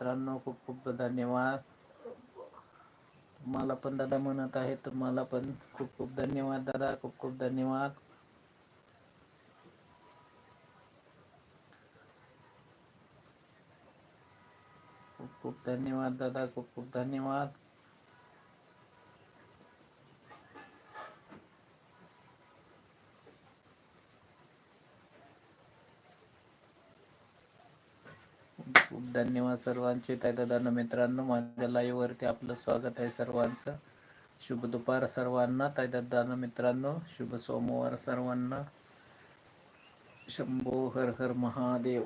मित्रांनो खूप खूप धन्यवाद. तुम्हाला पण दादा म्हणत आहे तुम्हाला पण खूप खूप धन्यवाद दादा खूप खूप धन्यवाद. खूप खूप धन्यवाद दादा खूप खूप धन्यवाद. खूप धन्यवाद सर्वांचे. त्या दादा मित्रांनो माझ्या लाईव्हवरती आपलं स्वागत आहे सर्वांचं. शुभ दुपार सर्वांना. ताई मित्रांनो शुभ सोमवार सर्वांना. शंभो हर हर महादेव.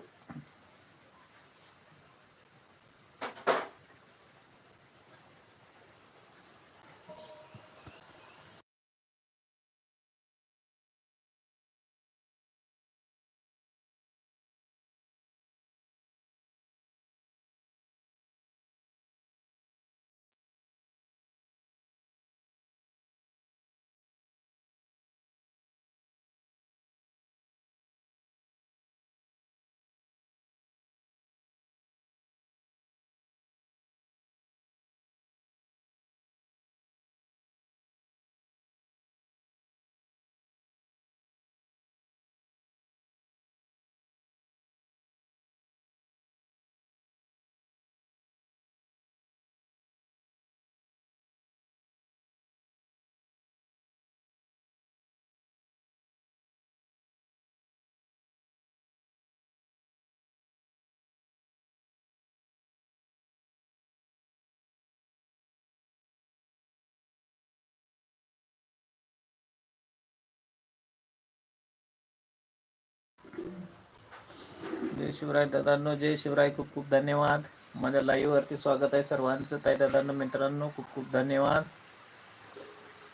जय शिवराय दादांनो जय शिवराय. खूप खूप धन्यवाद. माझ्या लाईव्ह वरती स्वागत आहे सर्वांचं. ताई दादांनो मित्रांनो खूप खूप धन्यवाद.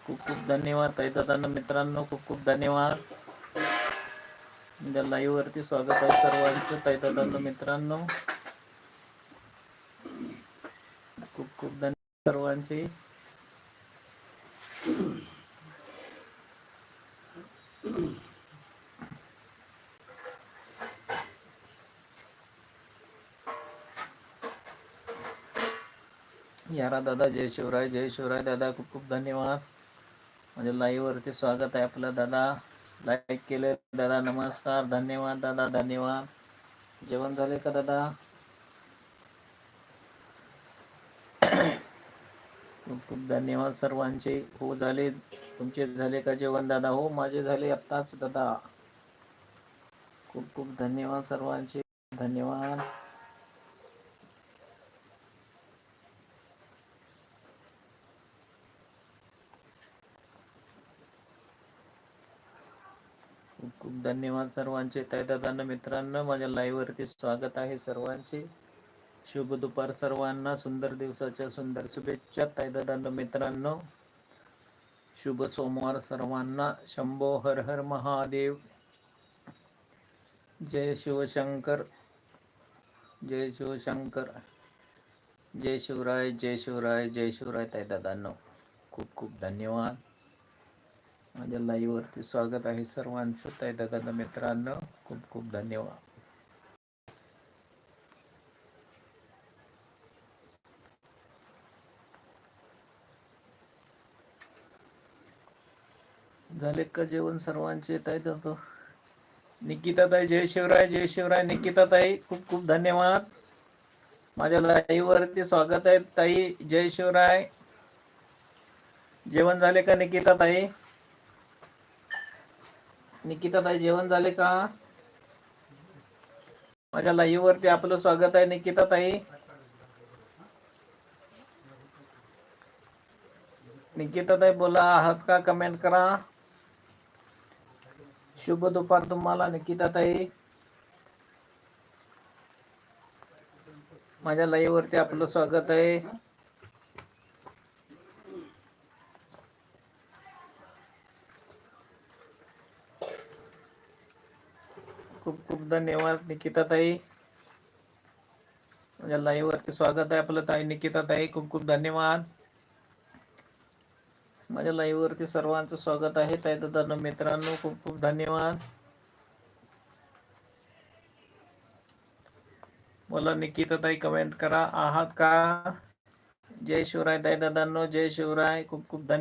खूप खूप धन्यवाद ताई दादांनो मित्रांनो खूप खूप धन्यवाद. माझ्या लाईव्ह वरती स्वागत आहे सर्वांचं. ताई दादांनो मित्रांनो खूप खूप धन्यवाद सर्वांचे. यारा दादा जय शिवराय जय शिवराय दादा खूप खूप धन्यवाद. म्हणजे लाईव्हवरती स्वागत आहे आपलं दादा. लाईक केलं दादा नमस्कार धन्यवाद दादा धन्यवाद. जेवण झाले का दादा? खूप खूप धन्यवाद सर्वांचे. हो झाले. तुमचे झाले का जेवण दादा? हो माझे झाले आत्ताच दादा. खूप खूप धन्यवाद सर्वांचे. धन्यवाद. खूप धन्यवाद सर्वांचे. तैदादांना मित्रांनो माझ्या लाईव्हवरती स्वागत आहे सर्वांचे. शुभ दुपार सर्वांना सुंदर दिवसाच्या सुंदर शुभेच्छा. तैदादांना मित्रांनो शुभ सोमवार सर्वांना. शंभो हर हर महादेव. जय शिवशंकर. जय शिवशंकर. जय शिवराय जय शिवराय जय शिवराय. तैदादांनो खूप खूप धन्यवाद. माझ्या लाईव्हवरती स्वागत आहे सर्वांचं. ताई दादा मित्रांनो खूप खूप धन्यवाद. झाले का जेवण सर्वांचे ताई जातो निकिता ताई जय शिवराय जय शिवराय निकिता ताई खूप खूप धन्यवाद. माझ्या लाईव्हवरती स्वागत आहे ताई जय शिवराय. जेवण झाले का निकिता ताई निकिता ताई जेवण झाले का? माझ्या लाईव्ह वरती आपलं स्वागत आहे निकिता ताई निकिता ताई बोला आहात का? कमेंट करा. शुभ दुपार तुम्हाला निकिता ताई माझ्या लाईव्ह वरती आपलं स्वागत आहे. खूप खूप धन्यवाद निकिता ताई माझ्या लाईव्ह वरती स्वागत आहे आपलं ताई निकिता ताई खूप खूप धन्यवाद. माझ्या लाईव्ह वरती सर्वांचं स्वागत आहे. ताई दादा मित्रांनो खूप खूप धन्यवाद. बोला निकिता ताई कमेंट करा. आहात का? जय शिवराय ताई दादांनो जय शिवराय. खूप खूप धन्यवाद